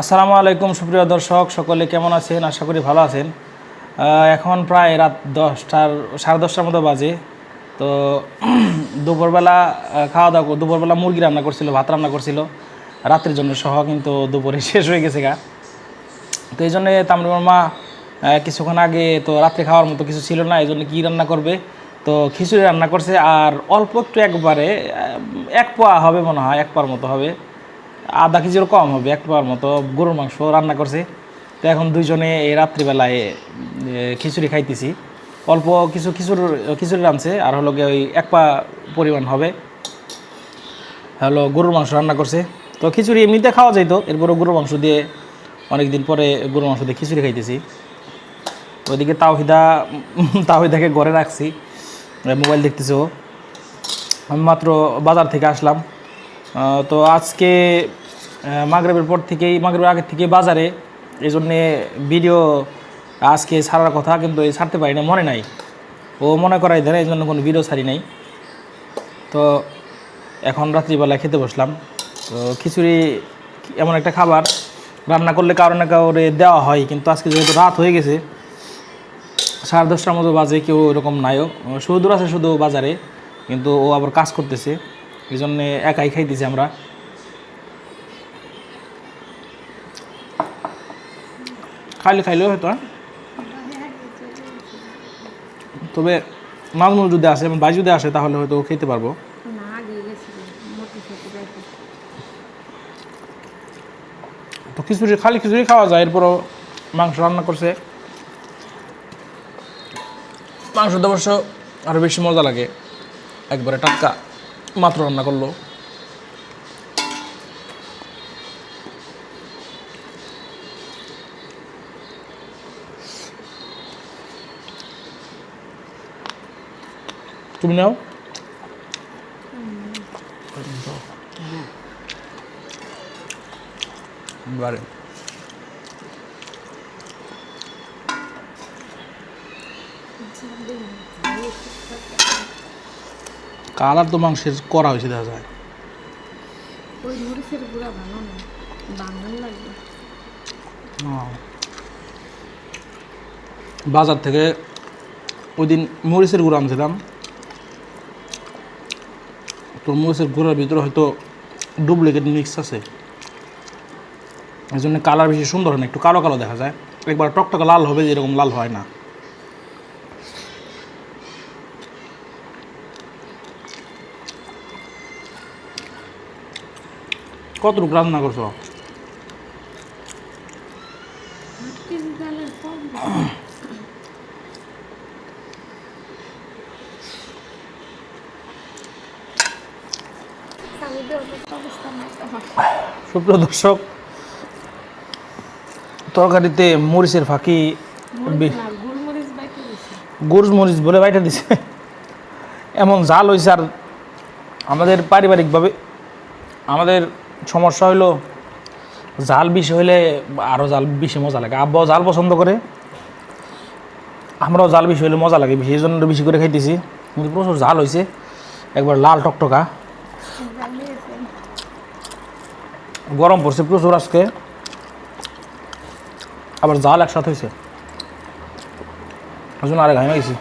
আসসালামু আলাইকুম, সুপ্রিয় দর্শক, সকলে কেমন আছেন? আশা করি ভালো আছেন। এখন প্রায় রাত দশটার, সাড়ে দশটার মতো বাজে। তো দুপুরবেলা খাওয়া দাওয়া দুপুরবেলা মুরগি রান্না করছিল, ভাত রান্না করছিল। রাত্রির জন্য সহ, কিন্তু দুপুরে শেষ হয়ে গেছে গা। তো এই জন্যে তামরিমার মা কিছুক্ষণ আগে তো রাত্রে খাওয়ার মতো কিছু ছিল না, এই জন্য কী রান্না করবে? তো খিচুড়ি রান্না করছে, আর অল্প একটু একবারে এক পোয়া হবে মনে হয়, এক পোয়ার মতো হবে। আধা কেজির কম হবে, এক পোয়ার মতো গরুর মাংস রান্না করছে। তো এখন দুইজনে এই রাত্রিবেলায় খিচুড়ি খাইতেছি। অল্প কিছু খিচুড়ি খিচুড়ি রাঁধছে, আর হলো গিয়ে ওই এক পা পরিমাণ হবে। হলো গরুর মাংস রান্না করছে। তো খিচুড়ি এমনিতে খাওয়া যাইতো এরপরে গরুর মাংস দিয়ে অনেক দিন পরে গরুর মাংস দিয়ে খিচুড়ি খাইতেছি। ওইদিকে তাওহিদা, তাওহিদাকে ঘরে রাখছি, মোবাইল দেখতেছে ও। আমি মাত্র বাজার থেকে আসলাম। তো আজকে মাগরেবের পর থেকেই মাগরেবের আগের থেকে বাজারে এই জন্যে ভিডিও আজকে ছাড়ার কথা কিন্তু ছাড়তে পারি না মনে নাই। ও মনে করাই না, এই জন্য কোনো ভিডিও ছাড়ি নাই। তো এখন রাত্রিবেলা খেতে বসলাম। তো খিচুড়ি এমন একটা খাবার রান্না করলে কারও না কাউরে দেওয়া হয় কিন্তু আজকে যেহেতু রাত হয়ে গেছে সাড়ে দশটার মতো বাজে কেউ এরকম নাইও সুদূর আছে শুধু বাজারে কিন্তু ও আবার কাজ করতেছে। এই জন্যে একাই খাইতেছি আমরা। খাইলে খাইলেও হয়তো হ্যাঁ? তবে নাজমুল যদি আসে এবং ভাই যদি আসে তাহলে হয়তো খেতে পারব। তো খিচুড়ি খালি খিচুড়ি খাওয়া যায় এরপরও মাংস রান্না করছে। মাংসটা অবশ্য আরও বেশি মজা লাগে একবারে টাটকা। মাত্র রান্না করল। তুমি নাও। বারে। কালার তো মাংসের করা হয়েছে দেখা যায়। ওই মরিচের গুঁড়া ভালো না বাঙাল লাগবে বাজার থেকে ওই দিন মরিচের গুঁড়ো আনছিলাম। তো মরিচের গুঁড়োর ভিতরে হয়তো ডুপ্লিকেট মিক্স আছে। এই জন্য কালার বেশি সুন্দর হয় না একটু কালো কালো দেখা যায়। একবার টকটকে লাল হবে যেরকম লাল হয় না। কতটুকু রান্না করছ? সুপ্রিয় দর্শক তরকারিতে মরিচের ফাঁকি গুড় মরিচ বলে বাইটা দিছে। এমন জাল হয়েছে আর আমাদের পারিবারিকভাবে আমাদের সমস্যা হইল, জাল বেশি হইলে আরও জাল বেশি মজা লাগে। আব্বাও জাল পছন্দ করে, আমরাও জাল বেশি হইলে মজা লাগে এই জন্য বেশি করে খাইতেছি। কিন্তু প্রচুর জাল হয়েছে একবার লাল টকটকা। গরম পড়ছে প্রচুর আজকে, আবার জাল একসাথে হয়েছে ওই জন্য আরে ঘামে গেছি।